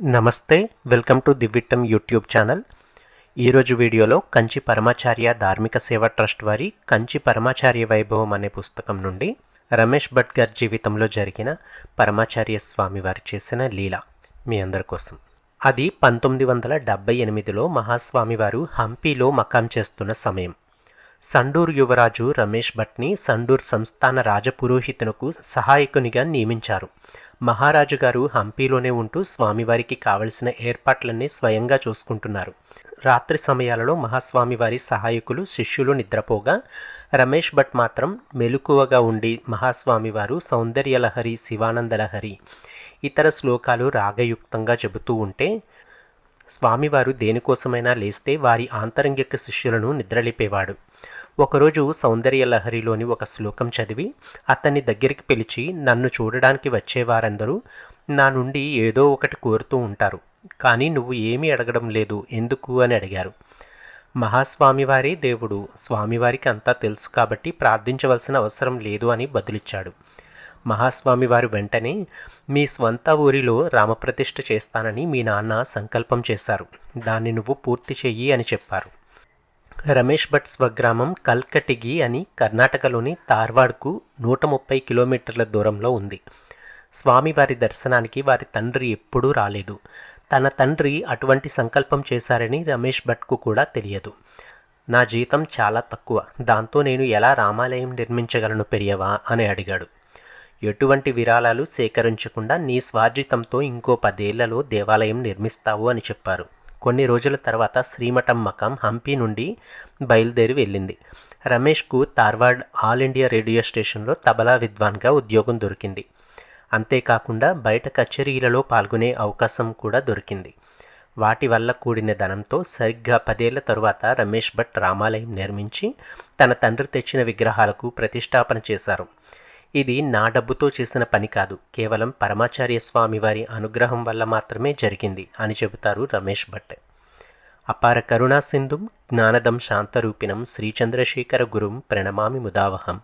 నమస్తే welcome to దివ్విట్టం YouTube channel. ఈరోజు వీడియోలో కంచి పరమాచార్య ధార్మిక సేవ ట్రస్ట్ వారి కంచి పరమాచార్య వైభవం అనే పుస్తకం నుండి రమేష్ భట్ గారి జీవితంలో జరిగిన పరమాచార్య స్వామి వారు చేసిన లీల మీ అందరి కోసం. అది పంతొమ్మిది వందల డెబ్బై ఎనిమిదిలో మహాస్వామి వారు హంపీలో మకాం చేస్తున్న సమయం. సండూర్ యువరాజు రమేష్ భట్ని సండూర్ సంస్థాన రాజపురోహితునకు సహాయకునిగా నియమించారు. మహారాజు గారు హంపీలోనే ఉంటూ స్వామివారికి కావలసిన ఏర్పాట్లన్నీ స్వయంగా చూసుకుంటున్నారు. రాత్రి సమయాలలో మహాస్వామివారి సహాయకులు శిష్యులు నిద్రపోగా రమేష్ భట్ మాత్రం మెలకువగా ఉండి మహాస్వామివారు సౌందర్యలహరి శివానందలహరి ఇతర శ్లోకాలు రాగయుక్తంగా చెబుతూ ఉంటే స్వామివారు దేనికోసమైనా లేస్తే వారి ఆంతరంగిక శిష్యులను నిద్రలేపేవాడు. ఒకరోజు సౌందర్య లహరిలోని ఒక శ్లోకం చదివి అతన్ని దగ్గరికి పిలిచి నన్ను చూడడానికి వచ్చేవారందరూ నా నుండి ఏదో ఒకటి కోరుతూ ఉంటారు కానీ నువ్వు ఏమీ అడగడం లేదు ఎందుకు అని అడిగారు. మహాస్వామివారే దేవుడు స్వామివారికి అంతా తెలుసు కాబట్టి ప్రార్థించవలసిన అవసరం లేదు అని బదులిచ్చాడు. మహాస్వామి వారు వెంటనే మీ స్వంత ఊరిలో రామప్రతిష్ఠ చేస్తానని మీ నాన్న సంకల్పం చేశారు. దాన్ని నువ్వు పూర్తి చెయ్యి అని చెప్పారు. రమేష్ భట్ స్వగ్రామం కల్కటిగి అని కర్ణాటకలోని తార్వాడ్కు నూట ముప్పై కిలోమీటర్ల దూరంలో ఉంది. స్వామివారి దర్శనానికి వారి తండ్రి ఎప్పుడూ రాలేదు. తన తండ్రి అటువంటి సంకల్పం చేశారని రమేష్ భట్కు కూడా తెలియదు. నా జీతం చాలా తక్కువ. దాంతో నేను ఎలా రామాలయం నిర్మించగలను పెరియవా? అని అడిగాడు. ఎటువంటి విరాళాలు సేకరించకుండా నీ స్వార్జితంతో ఇంకో పదేళ్ళలో దేవాలయం నిర్మిస్తావు అని చెప్పారు. కొన్ని రోజుల తర్వాత శ్రీమఠం మకం హంపి నుండి బయలుదేరి వెళ్ళింది. రమేష్కు తార్వాడ్ ఆల్ ఇండియా రేడియో స్టేషన్లో తబలా విద్వాన్గా ఉద్యోగం దొరికింది. అంతేకాకుండా బయట కచేరీలలో పాల్గొనే అవకాశం కూడా దొరికింది. వాటి వల్ల కూడిన ధనంతో సరిగ్గా పదేళ్ళ తరువాత రమేష్ భట్ రామాలయం నిర్మించి తన తండ్రి తెచ్చిన విగ్రహాలకు ప్రతిష్టాపన చేశారు. ఇది నా డబ్బుతో చేసిన పని కాదు. కేవలం పరమాచార్య స్వామి వారి అనుగ్రహం వల్ల మాత్రమే జరిగింది అని చెబుతారు రమేష్ భట్. అపార కరుణా సింధుం జ్ఞానదం శాంతరూపిణం శ్రీచంద్రశేఖర గురుం ప్రణమామి ముదావహం.